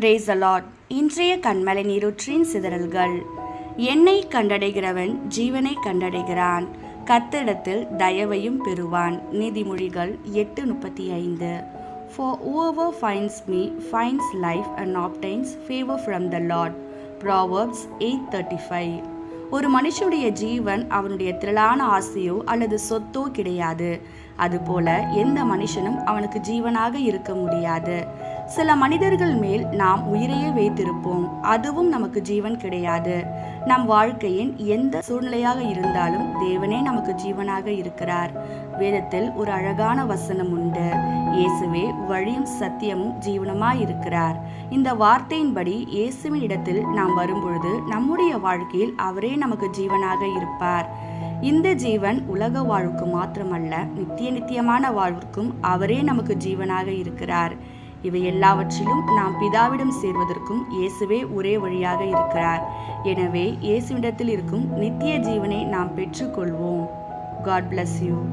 Brace allot இன்றைய கண்மலை நீரூற்றின் சிதறல்கள். என்னை கண்டடைகிறவன் ஜீவனை கண்டடைகிறான். கத்திடத்தில் தயவையும் பெறுவான். நீதிமொழிகள் எட்டு முப்பத்தி ஐந்து for whoever finds me finds life and obtains favour from the Lord Proverbs eight thirty five ஒரு மனுஷனுடைய ஜீவன் அவனுடைய திரளான ஆசையோ அல்லது சொத்தோ கிடையாது. அதுபோல எந்த மனுஷனும் அவனுக்கு ஜீவனாக இருக்க முடியாது. சில மனிதர்கள் மேல் நாம் உயிரையே வைத்திருப்போம். அதுவும் நமக்கு ஜீவன் கிடையாது. நம் வாழ்க்கையின் எந்த சூழ்நிலையாக இருந்தாலும் தேவனே நமக்கு ஜீவனாக இருக்கிறார். வேதத்தில் ஒரு அழகான வசனம் உண்டு. இயேசுவே வழியும் சத்தியமும் ஜீவனமாய் இருக்கிறார். இந்த வார்த்தையின்படி இயேசுவின் இடத்தில் நாம் வரும்பொழுது நம்முடைய வாழ்க்கையில் அவரே நமக்கு ஜீவனாக இருப்பார். இந்த ஜீவன் உலக வாழ்வுக்கு மாத்திரமல்ல நித்திய நித்தியமான வாழ்விற்கும் அவரே நமக்கு ஜீவனாக இருக்கிறார். இவை எல்லாவற்றிலும் நாம் பிதாவிடம் சேர்வதற்கும் இயேசுவே ஒரே வழியாக இருக்கிறார். எனவே இயேசுவிடத்தில் இருக்கும் நித்திய ஜீவனை நாம் பெற்றுக்கொள்வோம். God bless you